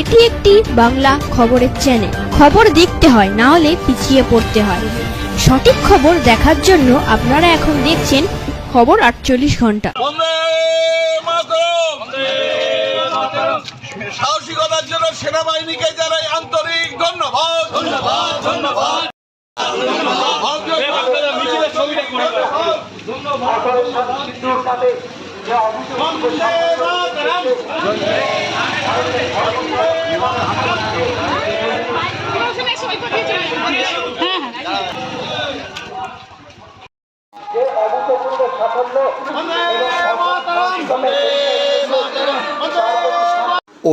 এটি একটি বাংলা খবরের চ্যানেল খবর দেখতে হয়, না হলে পিছিয়ে পড়তে হয়। সঠিক খবর দেখার জন্য আপনারা এখন দেখছেন খবর আটচল্লিশ ঘণ্টা। সাহসিকতার জন্য সেনাবাহিনীকে জানাই আন্তরিক ধন্যবাদ। ধন্যবাদ। ধন্যবাদ।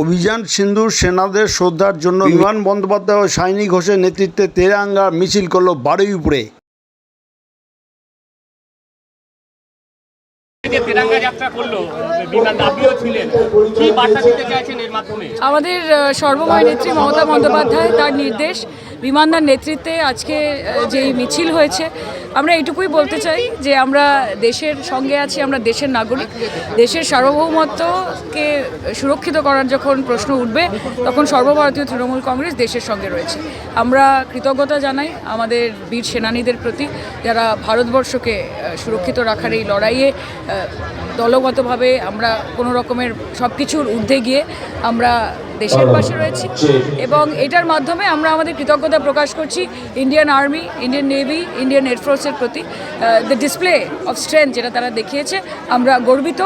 অভিযান সিন্ধুর সেনাদের শ্রদ্ধার জন্য বিমান বন্দ্যোপাধ্যায় ও সাইনি ঘোষের নেতৃত্বে তেরাঙ্গা মিছিল করল বারুইপুরে। যে করল বিমান আপনিও ছিলেন। কি বার্তা দিতে চাইছেন এর মাধ্যমে? আমাদের সর্বময় নেত্রী মমতা বন্দ্যোপাধ্যায় তার নির্দেশ বিমানদার নেতৃত্বে আজকে যেই মিছিল হয়েছে, আমরা এইটুকুই বলতে চাই যে আমরা দেশের সঙ্গে আছি, আমরা দেশের নাগরিক। দেশের সার্বভৌমত্বকে সুরক্ষিত করার যখন প্রশ্ন উঠবে, তখন সর্বভারতীয় তৃণমূল কংগ্রেস দেশের সঙ্গে রয়েছে। আমরা কৃতজ্ঞতা জানাই আমাদের বীর সেনানীদের প্রতি, যারা ভারতবর্ষকে সুরক্ষিত রাখার এই লড়াইয়ে দলগতভাবে আমরা কোনো রকমের সব কিছুর ঊর্ধ্বে গিয়ে আমরা দেশের পাশে রয়েছি। এবং এটার মাধ্যমে আমরা আমাদের কৃতজ্ঞতা প্রকাশ করছি Indian army Indian navy Indian এয়ারফোর্সের প্রতি। দ্য ডিসপ্লে অফ স্ট্রেংথ যেটা তারা দেখিয়েছে, আমরা গর্বিত।